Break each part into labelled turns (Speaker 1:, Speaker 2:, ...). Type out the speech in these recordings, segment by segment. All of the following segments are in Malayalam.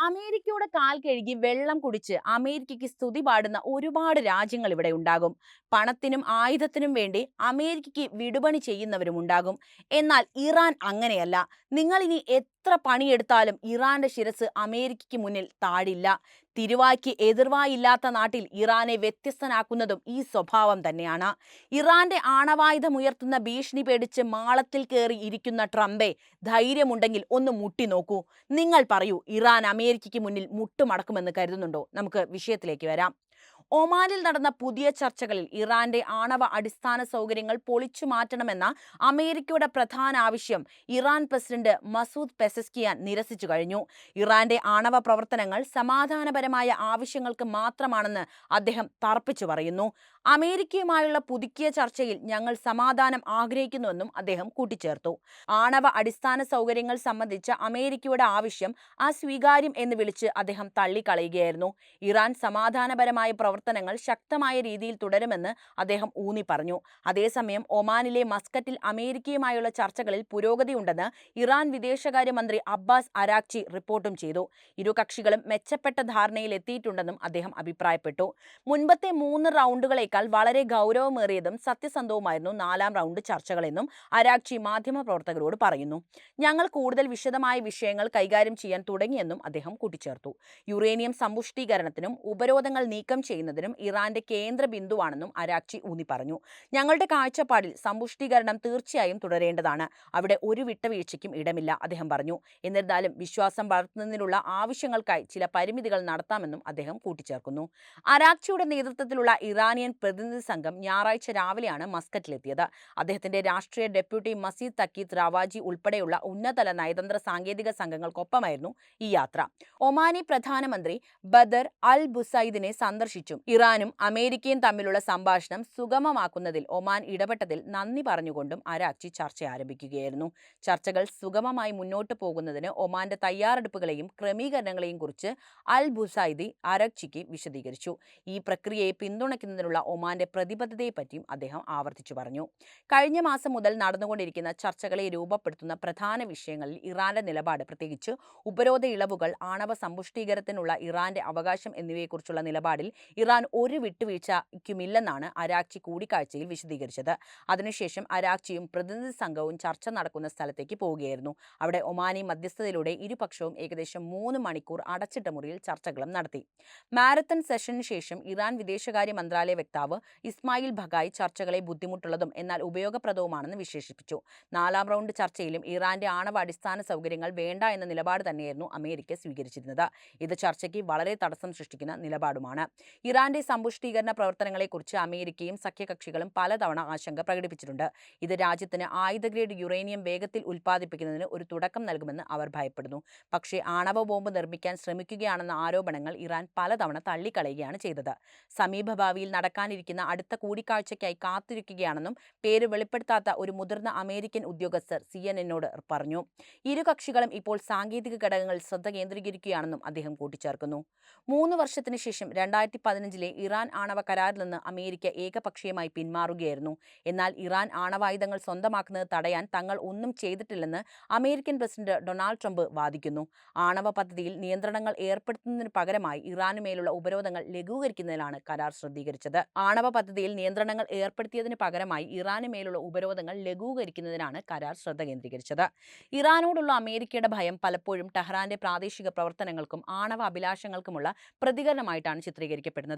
Speaker 1: അമേരിക്കയുടെ കാൽ കഴുകി വെള്ളം കുടിച്ച് അമേരിക്കയ്ക്ക് സ്തുതി പാടുന്ന ഒരുപാട് രാജ്യങ്ങൾ ഇവിടെ ഉണ്ടാകും. പണത്തിനും ആയുധത്തിനും വേണ്ടി അമേരിക്കയ്ക്ക് വിടുപണി ചെയ്യുന്നവരും ഉണ്ടാകും. എന്നാൽ ഇറാൻ അങ്ങനെയല്ല. നിങ്ങൾ ഇനി എത്ര പണിയെടുത്താലും ഇറാന്റെ ശിരസ് അമേരിക്കയ്ക്ക് മുന്നിൽ താഴില്ല. തിരുവായ്ക്ക് എതിർവായില്ലാത്ത നാട്ടിൽ ഇറാനെ വ്യത്യസ്തനാക്കുന്നതും ഈ സ്വഭാവം തന്നെയാണ്. ഇറാന്റെ ആണവായുധമുയർത്തുന്ന ഭീഷണി പേടിച്ച് മാളത്തിൽ കയറി ഇരിക്കുന്ന ട്രംപെ ധൈര്യമുണ്ടെങ്കിൽ ഒന്ന് മുട്ടി നോക്കൂ. നിങ്ങൾ പറയൂ ഇറാൻ അമേരിക്കയ്ക്ക് മുന്നിൽ മുട്ടുമടക്കുമെന്ന് കരുതുന്നുണ്ടോ? നമുക്ക് വിഷയത്തിലേക്ക് വരാം. ഒമാനിൽ നടന്ന പുതിയ ചർച്ചകളിൽ ഇറാന്റെ ആണവ അടിസ്ഥാന സൗകര്യങ്ങൾ പൊളിച്ചു മാറ്റണമെന്ന അമേരിക്കയുടെ പ്രധാന ആവശ്യം ഇറാൻ പ്രസിഡന്റ് മസൂദ് പെസസ്കിയാൻ നിരസിച്ചു കഴിഞ്ഞു. ഇറാന്റെ ആണവ പ്രവർത്തനങ്ങൾ സമാധാനപരമായ ആവശ്യങ്ങൾക്ക് മാത്രമാണെന്ന് അദ്ദേഹം തർപ്പിച്ചു പറയുന്നു. അമേരിക്കയുമായുള്ള പുതുക്കിയ ചർച്ചയിൽ ഞങ്ങൾ സമാധാനം ആഗ്രഹിക്കുന്നുവെന്നും അദ്ദേഹം കൂട്ടിച്ചേർത്തു. ആണവ അടിസ്ഥാന സൗകര്യങ്ങൾ സംബന്ധിച്ച അമേരിക്കയുടെ ആവശ്യം അസ്വീകാര്യം എന്ന് വിളിച്ച് അദ്ദേഹം തള്ളിക്കളയുകയായിരുന്നു. ഇറാൻ സമാധാനപരമായ പ്രവർത്തനങ്ങൾ ശക്തമായ രീതിയിൽ തുടരുമെന്ന് അദ്ദേഹം ഊന്നി പറഞ്ഞു അതേസമയം ഒമാനിലെ മസ്കറ്റിൽ അമേരിക്കയുമായുള്ള ചർച്ചകളിൽ പുരോഗതിയുണ്ടെന്ന് ഇറാൻ വിദേശകാര്യമന്ത്രി അബ്ബാസ് അരാക്ചി റിപ്പോർട്ടും ചെയ്തു. ഇരു കക്ഷികളും മെച്ചപ്പെട്ട ധാരണയിൽ എത്തിയിട്ടുണ്ടെന്നും അദ്ദേഹം അഭിപ്രായപ്പെട്ടു. മുൻപത്തെ മൂന്ന് റൗണ്ടുകളേക്കാൾ വളരെ ഗൗരവമേറിയതും സത്യസന്ധവുമായിരുന്നു നാലാം റൗണ്ട് ചർച്ചകളെന്നും അരാക്ചി മാധ്യമപ്രവർത്തകരോട് പറയുന്നു. ഞങ്ങൾ കൂടുതൽ വിശദമായ വിഷയങ്ങൾ കൈകാര്യം ചെയ്യാൻ തുടങ്ങിയെന്നും അദ്ദേഹം കൂട്ടിച്ചേർത്തു. യുറേനിയം സമ്പുഷ്ടീകരണത്തിനും ഉപരോധങ്ങൾ നീക്കം ചെയ്യുന്നതിനും ഇറാന്റെ കേന്ദ്ര ബിന്ദുവാണെന്നും അരാക്ചി ഊന്നി പറഞ്ഞു. ഞങ്ങളുടെ കാഴ്ചപ്പാടിൽ സമ്പുഷ്ടീകരണം തീർച്ചയായും തുടരേണ്ടതാണ്. അവിടെ ഒരു വിട്ടവീഴ്ചയ്ക്കും ഇടമില്ല അദ്ദേഹം പറഞ്ഞു. എന്നിരുന്നാലും വിശ്വാസം വളർത്തുന്നതിനുള്ള ആവശ്യങ്ങൾക്കായി ചില പരിമിതികൾ നടത്താമെന്നും അദ്ദേഹം കൂട്ടിച്ചേർക്കുന്നു. അരാക്ചിയുടെ നേതൃത്വത്തിലുള്ള ഇറാനിയൻ പ്രതിനിധി സംഘം ഞായറാഴ്ച രാവിലെയാണ് മസ്കറ്റിലെത്തിയത്. അദ്ദേഹത്തിന്റെ രാഷ്ട്രീയ ഡെപ്യൂട്ടി മസീദ് തക്കീദ് റാവാജി ഉൾപ്പെടെയുള്ള ഉന്നതല നയതന്ത്ര സാങ്കേതിക സംഘങ്ങൾക്കൊപ്പമായിരുന്നു ഈ യാത്ര. ഒമാനി പ്രധാനമന്ത്രി ബദർ അൽ ബുസൈദിനെ സന്ദർശിച്ചും ഇറാനും അമേരിക്കയും തമ്മിലുള്ള സംഭാഷണം സുഗമമാക്കുന്നതിൽ ഒമാൻ ഇടപെട്ടതിൽ നന്ദി പറഞ്ഞുകൊണ്ടും അരാച്ചി ചർച്ച ആരംഭിക്കുകയായിരുന്നു. ചർച്ചകൾ സുഗമമായി മുന്നോട്ട് പോകുന്നതിന് ഒമാന്റെ തയ്യാറെടുപ്പുകളെയും ക്രമീകരണങ്ങളെയും കുറിച്ച് അൽ ബുസൈദി അരാക്ഷിക്ക് വിശദീകരിച്ചു. ഈ പ്രക്രിയയെ പിന്തുണയ്ക്കുന്നതിനുള്ള ഒമാന്റെ പ്രതിബദ്ധതയെപ്പറ്റിയും അദ്ദേഹം ആവർത്തിച്ചു പറഞ്ഞു. കഴിഞ്ഞ മാസം മുതൽ നടന്നുകൊണ്ടിരിക്കുന്ന ചർച്ചകളെ രൂപപ്പെടുത്തുന്ന പ്രധാന വിഷയങ്ങളിൽ ഇറാന്റെ നിലപാട് പ്രത്യേകിച്ച് ഉപരോധ ഇളവുകൾ ആണവ സമ്പുഷ്ടീകരണത്തിനുള്ള ഇറാന്റെ അവകാശം എന്നിവയെക്കുറിച്ചുള്ള നിലപാടിൽ ഇറാൻ ഒരു വിട്ടുവീഴ്ചയ്ക്കുമില്ലെന്നാണ് അരാക്ചി കൂടിക്കാഴ്ചയിൽ വിശദീകരിച്ചത്. അതിനുശേഷം അരാക്ചിയും പ്രതിനിധി സംഘവും ചർച്ച നടക്കുന്ന സ്ഥലത്തേക്ക് പോവുകയായിരുന്നു. അവിടെ ഒമാനി മധ്യസ്ഥതയിലൂടെ ഇരുപക്ഷവും ഏകദേശം മൂന്ന് മണിക്കൂർ അടച്ചിട്ട മുറിയിൽ ചർച്ചകളും നടത്തി. മാരത്തൺ സെഷന് ശേഷം ഇറാൻ വിദേശകാര്യ മന്ത്രാലയ വക്താവ് ഇസ്മായിൽ ഭഗായ് ചർച്ചകളെ ബുദ്ധിമുട്ടുള്ളതും എന്നാൽ ഉപയോഗപ്രദവുമാണെന്ന് വിശേഷിപ്പിച്ചു. നാലാം റൗണ്ട് ചർച്ചയിലും ഇറാന്റെ ആണവ അടിസ്ഥാന സൗകര്യങ്ങൾ വേണ്ട എന്ന നിലപാട് തന്നെയായിരുന്നു അമേരിക്ക സ്വീകരിച്ചിരുന്നത്. ഇത് ചർച്ചയ്ക്ക് വളരെ തടസ്സം സൃഷ്ടിക്കുന്ന നിലപാടുമാണ്. ഇറാന്റെ സമ്പുഷ്ടീകരണ പ്രവർത്തനങ്ങളെക്കുറിച്ച് അമേരിക്കയും സഖ്യകക്ഷികളും പലതവണ ആശങ്ക പ്രകടിപ്പിച്ചിട്ടുണ്ട്. ഇത് രാജ്യത്തിന് ആയുധ ഗ്രേഡ് യുറേനിയം വേഗത്തിൽ ഉൽപ്പാദിപ്പിക്കുന്നതിന് ഒരു തുടക്കം നൽകുമെന്ന് അവർ ഭയപ്പെടുന്നു. പക്ഷേ ആണവ ബോംബ് നിർമ്മിക്കാൻ ശ്രമിക്കുകയാണെന്ന ആരോപണങ്ങൾ ഇറാൻ പലതവണ തള്ളിക്കളയുകയാണ് ചെയ്തത്. സമീപഭാവിയിൽ നടക്കാനിരിക്കുന്ന അടുത്ത കൂടിക്കാഴ്ചയ്ക്കായി കാത്തിരിക്കുകയാണെന്നും പേര് വെളിപ്പെടുത്താത്ത ഒരു മുതിർന്ന അമേരിക്കൻ ഉദ്യോഗസ്ഥർ സി എൻ എന്നോട് പറഞ്ഞു. ഇരു കക്ഷികളും ഇപ്പോൾ സാങ്കേതിക ഘടകങ്ങളിൽ ശ്രദ്ധ കേന്ദ്രീകരിക്കുകയാണെന്നും അദ്ദേഹം കൂട്ടിച്ചേർക്കുന്നു. മൂന്ന് വർഷത്തിന് ശേഷം രണ്ടായിരത്തി പതിനഞ്ചിലെ ഇറാൻ ആണവ കരാറിൽ നിന്ന് അമേരിക്ക ഏകപക്ഷീയമായി പിന്മാറുകയായിരുന്നു. എന്നാൽ ഇറാൻ ആണവായുധങ്ങൾ സ്വന്തമാക്കുന്നത് തടയാൻ തങ്ങൾ ഒന്നും ചെയ്തിട്ടില്ലെന്ന് അമേരിക്കൻ പ്രസിഡന്റ് ഡൊണാൾഡ് ട്രംപ് വാദിക്കുന്നു. ആണവ പദ്ധതിയിൽ നിയന്ത്രണങ്ങൾ ഏർപ്പെടുത്തുന്നതിന് പകരമായി ഇറാനുമേലുള്ള ഉപരോധങ്ങൾ ലഘൂകരിക്കുന്നതിലാണ് കരാർ ശ്രദ്ധീകരിച്ചത്. ആണവ പദ്ധതിയിൽ നിയന്ത്രണങ്ങൾ ഏർപ്പെടുത്തിയതിന് പകരമായി ഇറാനുമേലുള്ള ഉപരോധങ്ങൾ ലഘൂകരിക്കുന്നതിനാണ് കരാർ ശ്രദ്ധ കേന്ദ്രീകരിച്ചത്. ഇറാനോടുള്ള അമേരിക്കയുടെ ഭയം പലപ്പോഴും ടെഹ്റാന്റെ പ്രാദേശിക പ്രവർത്തനങ്ങൾക്കും ആണവ അഭിലാഷങ്ങൾക്കുമുള്ള പ്രതികരണമായിട്ടാണ് ചിത്രീകരിക്കപ്പെടുന്നത്.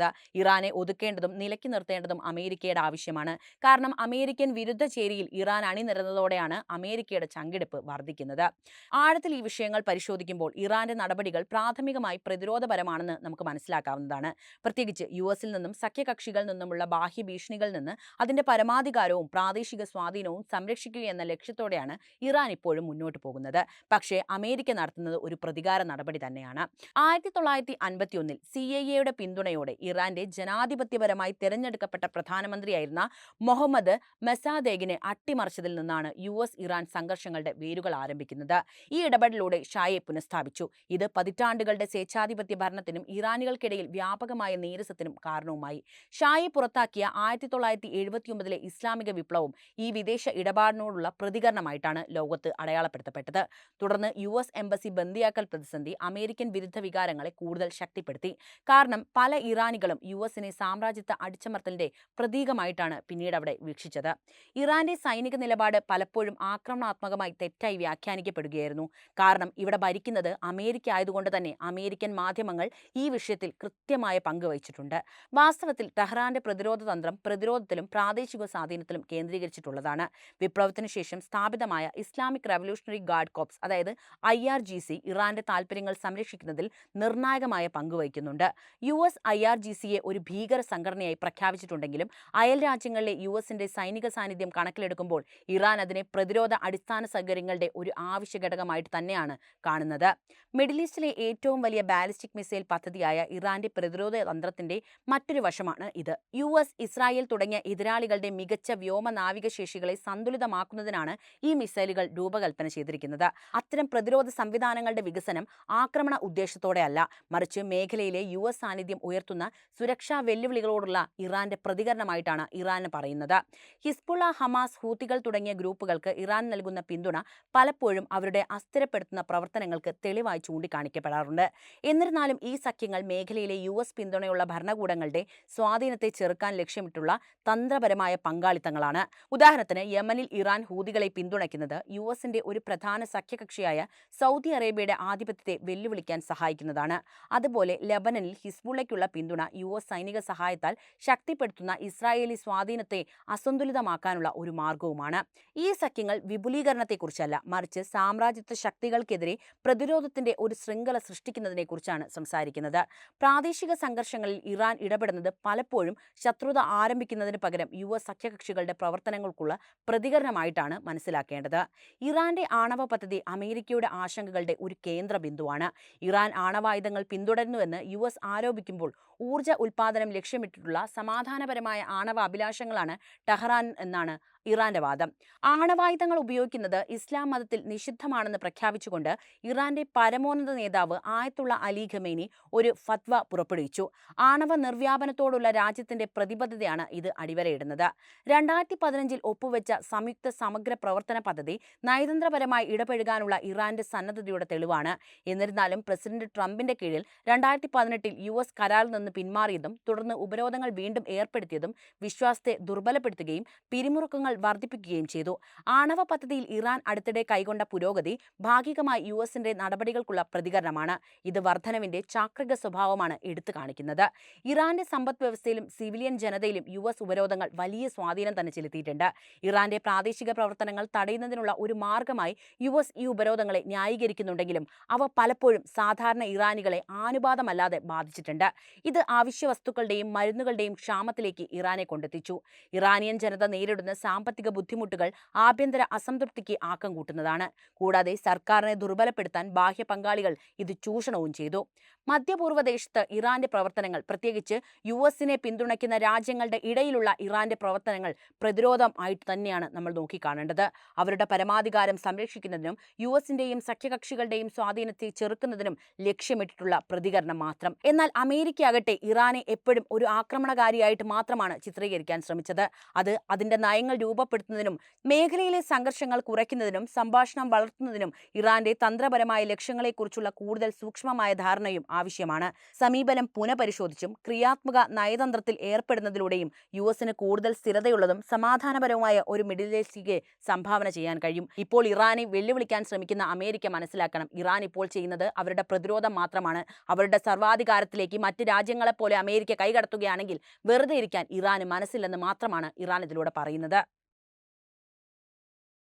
Speaker 1: ഇറാനെ ഒതുക്കേണ്ടതും നിലയ്ക്ക് നിർത്തേണ്ടതും അമേരിക്കയുടെ ആവശ്യമാണ്. കാരണം അമേരിക്കൻ വിരുദ്ധ ചേരിയിൽ ഇറാൻ അണിനിരന്നതോടെയാണ് അമേരിക്കയുടെ ചങ്കിടിപ്പ് വർദ്ധിക്കുന്നത്. ആഴത്തിൽ ഈ വിഷയങ്ങൾ പരിശോധിക്കുമ്പോൾ ഇറാന്റെ നടപടികൾ പ്രാഥമികമായി പ്രതിരോധപരമാണെന്ന് നമുക്ക് മനസ്സിലാക്കാവുന്നതാണ്. പ്രത്യേകിച്ച് യു എസിൽ നിന്നും സഖ്യകക്ഷികളിൽ നിന്നുമുള്ള ബാഹ്യ ഭീഷണികളിൽ നിന്ന് അതിന്റെ പരമാധികാരവും പ്രാദേശിക സ്വാധീനവും സംരക്ഷിക്കുക എന്ന ലക്ഷ്യത്തോടെയാണ് ഇറാൻ ഇപ്പോഴും മുന്നോട്ട് പോകുന്നത്. പക്ഷേ അമേരിക്ക നടത്തുന്നത് ഒരു പ്രതികാര നടപടി തന്നെയാണ്. ആയിരത്തി തൊള്ളായിരത്തി അൻപത്തിയൊന്നിൽ സി ഐ എയുടെ പിന്തുണയോടെ ഇറാന്റെ ജനാധിപത്യപരമായി തിരഞ്ഞെടുക്കപ്പെട്ട പ്രധാനമന്ത്രിയായിരുന്ന മുഹമ്മദ് മെസാദേഗിനെ അട്ടിമറിച്ചതിൽ നിന്നാണ് യു എസ് ഇറാൻ സംഘർഷങ്ങളുടെ വേരുകൾ ആരംഭിക്കുന്നത്. ഈ ഇടപെടലിലൂടെ ഷായെ പുനഃസ്ഥാപിച്ചു. ഇത് പതിറ്റാണ്ടുകളുടെ സ്വേച്ഛാധിപത്യ ഭരണത്തിനും ഇറാനികൾക്കിടയിൽ വ്യാപകമായ നീരസത്തിനും കാരണവുമായി. ഷായെ പുറത്താക്കിയ ആയിരത്തി തൊള്ളായിരത്തി എഴുപത്തിയൊമ്പതിലെ ഇസ്ലാമിക വിപ്ലവം ഈ വിദേശ ഇടപാടിനോടുള്ള പ്രതികരണമായിട്ടാണ് ലോകത്ത് അടയാളപ്പെടുത്തപ്പെട്ടത്. തുടർന്ന് യു എസ് എംബസി ബന്ദിയാക്കൽ പ്രതിസന്ധി അമേരിക്കൻ വിരുദ്ധ വികാരങ്ങളെ കൂടുതൽ ശക്തിപ്പെടുത്തി. കാരണം പല ഇറാനികളും യു എസിനെ സാമ്രാജ്യത്വ അടിച്ചമർത്തലിന്റെ പ്രതീകമായിട്ടാണ് പിന്നീട് അവിടെ വീക്ഷിച്ചത്. ഇറാന്റെ സൈനിക നിലപാട് പലപ്പോഴും ആക്രമണാത്മകമായി തെറ്റായി വ്യാഖ്യാനിക്കപ്പെടുകയായിരുന്നു. കാരണം ഇവിടെ ഭരിക്കുന്നത് അമേരിക്ക ആയതുകൊണ്ട് തന്നെ അമേരിക്കൻ മാധ്യമങ്ങൾ ഈ വിഷയത്തിൽ കൃത്യമായ പങ്ക് വഹിച്ചിട്ടുണ്ട്. വാസ്തവത്തിൽ ടെഹ്റാന്റെ പ്രതിരോധ തന്ത്രം പ്രതിരോധത്തിലും പ്രാദേശിക സ്വാധീനത്തിലും കേന്ദ്രീകരിച്ചിട്ടുള്ളതാണ്. വിപ്ലവത്തിന് ശേഷം സ്ഥാപിതമായ ഇസ്ലാമിക് റവല്യൂഷണറി ഗാർഡ് കോപ്സ് അതായത് ഐ ആർ ജി സി ഇറാന്റെ താൽപ്പര്യങ്ങൾ സംരക്ഷിക്കുന്നതിൽ നിർണായകമായ പങ്കുവഹിക്കുന്നുണ്ട് U S I R G സിയെ ഒരു ഭീകര സംഘടനയായി പ്രഖ്യാപിച്ചിട്ടുണ്ടെങ്കിലും അയൽ രാജ്യങ്ങളിലെ യു എസിന്റെ സൈനിക സാന്നിധ്യം കണക്കിലെടുക്കുമ്പോൾ ഇറാൻ അതിനെ പ്രതിരോധ അടിസ്ഥാന സൗകര്യങ്ങളുടെ ഒരു ആവശ്യ ഘടകമായിട്ട് തന്നെയാണ് കാണുന്നത്. മിഡിൽ ഈസ്റ്റിലെ ഏറ്റവും വലിയ ബാലിസ്റ്റിക് മിസൈൽ പദ്ധതിയായ ഇറാന്റെ പ്രതിരോധ തന്ത്രത്തിന്റെ മറ്റൊരു വശമാണ് ഇത്. യു എസ് ഇസ്രായേൽ തുടങ്ങിയ എതിരാളികളുടെ മികച്ച വ്യോമ നാവിക ശേഷികളെ സന്തുലിതമാക്കുന്നതിനാണ് ഈ മിസൈലുകൾ രൂപകൽപ്പന ചെയ്തിരിക്കുന്നത്. അത്തരം പ്രതിരോധ സംവിധാനങ്ങളുടെ വികസനം ആക്രമണ ഉദ്ദേശത്തോടെയല്ല മറിച്ച് മേഖലയിലെ യു എസ് സാന്നിധ്യം ഉയർത്തുന്ന സുരക്ഷാ വെല്ലുവിളികളോടുള്ള ഇറാന്റെ പ്രതികരണമായിട്ടാണ് ഇറാൻ പറയുന്നത്. ഹിസ്ബുള്ള ഹമാസ് ഹൂത്തികൾ തുടങ്ങിയ ഗ്രൂപ്പുകൾക്ക് ഇറാൻ നൽകുന്ന പിന്തുണ പലപ്പോഴും അവരുടെ അസ്ഥിരപ്പെടുത്തുന്ന പ്രവർത്തനങ്ങൾക്ക് തെളിവായി ചൂണ്ടിക്കാണിക്കപ്പെടാറുണ്ട്. എന്നിരുന്നാലും ഈ സഖ്യങ്ങൾ മേഖലയിലെ യു എസ് പിന്തുണയുള്ള ഭരണകൂടങ്ങളുടെ സ്വാധീനത്തെ ചെറുക്കാൻ ലക്ഷ്യമിട്ടുള്ള തന്ത്രപരമായ പങ്കാളിത്തങ്ങളാണ്. ഉദാഹരണത്തിന് യമനിൽ ഇറാൻ ഹൂതികളെ പിന്തുണയ്ക്കുന്നത് യു എസിന്റെ ഒരു പ്രധാന സഖ്യകക്ഷിയായ സൗദി അറേബ്യയുടെ ആധിപത്യത്തെ വെല്ലുവിളിക്കാൻ സഹായിക്കുന്നതാണ്. അതുപോലെ ലബനനിൽ ഹിസ്ബുള്ളയ്ക്കുള്ള പിന്തുണ യു എസ് സൈനിക സഹായത്താൽ ശക്തിപ്പെടുത്തുന്ന ഇസ്രായേലി സ്വാധീനത്തെ അസന്തുലിതമാക്കാനുള്ള ഒരു മാർഗവുമാണ് ഈ സഖ്യങ്ങൾ വിപുലീകരണത്തെക്കുറിച്ചല്ല മറിച്ച് സാമ്രാജ്യത്വ ശക്തികൾക്കെതിരെ പ്രതിരോധത്തിന്റെ ഒരു ശൃംഖല സൃഷ്ടിക്കുന്നതിനെക്കുറിച്ചാണ് സംസാരിക്കുന്നത്. പ്രാദേശിക സംഘർഷങ്ങളിൽ ഇറാൻ ഇടപെടുന്നത് പലപ്പോഴും ശത്രുത ആരംഭിക്കുന്നതിന് പകരം യു എസ് സഖ്യകക്ഷികളുടെ പ്രവർത്തനങ്ങൾക്കുള്ള പ്രതികരണമായിട്ടാണ് മനസ്സിലാക്കേണ്ടത്. ഇറാന്റെ ആണവ പദ്ധതി അമേരിക്കയുടെ ആശങ്കകളുടെ ഒരു കേന്ദ്ര ബിന്ദുവാണ് ഇറാൻ ആണവായുധങ്ങൾ പിന്തുടരുന്നുവെന്ന് യു എസ് ആരോപിക്കുമ്പോൾ ഊർജ ഉൽപാദനം ലക്ഷ്യമിട്ടിട്ടുള്ള സമാധാനപരമായ ആണവ അഭിലാഷങ്ങളാണ് ടെഹ്റാൻ എന്നാണ് ഇറാന്റെ വാദം. ആണവായുധങ്ങൾ ഉപയോഗിക്കുന്നത് ഇസ്ലാം മതത്തിൽ നിഷിദ്ധമാണെന്ന് പ്രഖ്യാപിച്ചുകൊണ്ട് ഇറാന്റെ പരമോന്നത നേതാവ് ആയത്തുള്ള അലി ഖമേനി ഒരു ഫത്വ പുറപ്പെടുവിച്ചു. ആണവ നിർവ്യാപനത്തോടുള്ള രാജ്യത്തിന്റെ പ്രതിബദ്ധതയാണ് ഇത് അടിവരയിടുന്നത്. രണ്ടായിരത്തി പതിനഞ്ചിൽ ഒപ്പുവെച്ച സംയുക്ത സമഗ്ര പ്രവർത്തന പദ്ധതി നയതന്ത്രപരമായി ഇടപെഴുകാനുള്ള ഇറാന്റെ സന്നദ്ധതയുടെ തെളിവാണ്. എന്നിരുന്നാലും പ്രസിഡന്റ് ട്രംപിന്റെ കീഴിൽ രണ്ടായിരത്തി പതിനെട്ടിൽ യു എസ് കരാറിൽ നിന്ന് പിന്മാറിയതും തുടർന്ന് ഉപരോധങ്ങൾ വീണ്ടും ഏർപ്പെടുത്തിയതും വിശ്വാസത്തെ ദുർബലപ്പെടുത്തുകയും പിരിമുറുക്കങ്ങൾ വർദ്ധിപ്പിക്കുകയും ചെയ്തു. ആണവ പദ്ധതിയിൽ ഇറാൻ അടുത്തിടെ കൈകൊണ്ട പുരോഗതി ഭാഗികമായി യു എസിന്റെ നടപടികൾക്കുള്ള പ്രതികരണമാണ്. ഇത് വർധനവിന്റെ ചാക്രിക സ്വഭാവമാണ് എടുത്തു കാണിക്കുന്നത്. ഇറാന്റെ സമ്പദ് വ്യവസ്ഥയിലും സിവിലിയൻ ജനതയിലും യു എസ് ഉപരോധങ്ങൾ വലിയ സ്വാധീനം തന്നെ ചെലുത്തിയിട്ടുണ്ട്. ഇറാന്റെ പ്രാദേശിക പ്രവർത്തനങ്ങൾ തടയുന്നതിനുള്ള ഒരു മാർഗമായി യു എസ് ഈ ഉപരോധങ്ങളെ ന്യായീകരിക്കുന്നുണ്ടെങ്കിലും അവ പലപ്പോഴും സാധാരണ ഇറാനികളെ ആനുപാതമല്ലാതെ ബാധിച്ചിട്ടുണ്ട്. ഇത് ആവശ്യ വസ്തുക്കളുടെയും മരുന്നുകളുടെയും ക്ഷാമത്തിലേക്ക് ഇറാനെ കൊണ്ടെത്തിച്ചു. ഇറാനിയൻ ജനത നേരിടുന്ന സാമ്പത്തിക ബുദ്ധിമുട്ടുകൾ ആഭ്യന്തര അസംതൃപ്തിക്ക് ആക്കം കൂട്ടുന്നതാണ്. കൂടാതെ സർക്കാരിനെ ദുർബലപ്പെടുത്താൻ ബാഹ്യ പങ്കാളികൾ ഇത് ചൂഷണവും ചെയ്തു. മധ്യപൂർവ ദേശത്ത് ഇറാന്റെ പ്രവർത്തനങ്ങൾ പ്രത്യേകിച്ച് യു എസിനെ പിന്തുണയ്ക്കുന്ന രാജ്യങ്ങളുടെ ഇടയിലുള്ള ഇറാന്റെ പ്രവർത്തനങ്ങൾ പ്രതിരോധം ആയിട്ട് തന്നെയാണ് നമ്മൾ നോക്കിക്കാണേണ്ടത്. അവരുടെ പരമാധികാരം സംരക്ഷിക്കുന്നതിനും യു എസിന്റെയും സഖ്യകക്ഷികളുടെയും സ്വാധീനത്തെ ചെറുക്കുന്നതിനും ലക്ഷ്യമിട്ടിട്ടുള്ള പ്രതികരണം മാത്രം. എന്നാൽ അമേരിക്ക ആകട്ടെ ഇറാനെ എപ്പോഴും ഒരു ആക്രമണകാരിയായിട്ട് മാത്രമാണ് ചിത്രീകരിക്കാൻ ശ്രമിച്ചത്. അത് അതിന്റെ നയങ്ങൾ രൂപപ്പെടുത്തുന്നതിനും മേഖലയിലെ സംഘർഷങ്ങൾ കുറയ്ക്കുന്നതിനും സംഭാഷണം വളർത്തുന്നതിനും ഇറാന്റെ തന്ത്രപരമായ ലക്ഷ്യങ്ങളെക്കുറിച്ചുള്ള കൂടുതൽ സൂക്ഷ്മമായ ധാരണയും ആവശ്യമാണ്. സമീപനം പുനഃപരിശോധിച്ചും ക്രിയാത്മക നയതന്ത്രത്തിൽ ഏർപ്പെടുന്നതിലൂടെയും യു എസിന് കൂടുതൽ സ്ഥിരതയുള്ളതും സമാധാനപരവുമായ ഒരു മിഡിൽ ഈസ്റ്റിലേക്ക് സംഭാവന ചെയ്യാൻ കഴിയും. ഇപ്പോൾ ഇറാനെ വെല്ലുവിളിക്കാൻ ശ്രമിക്കുന്ന അമേരിക്ക മനസ്സിലാക്കണം. ഇറാൻ ഇപ്പോൾ ചെയ്യുന്നത് അവരുടെ പ്രതിരോധം മാത്രമാണ്. അവരുടെ സർവാധികാരത്തിലേക്ക് മറ്റ് രാജ്യങ്ങളെപ്പോലെ അമേരിക്ക കൈകടത്തുകയാണെങ്കിൽ വെറുതെ ഇരിക്കാൻ ഇറാന് മനസ്സില്ലെന്ന് മാത്രമാണ് ഇറാൻ ഇതിലൂടെ പറയുന്നത്.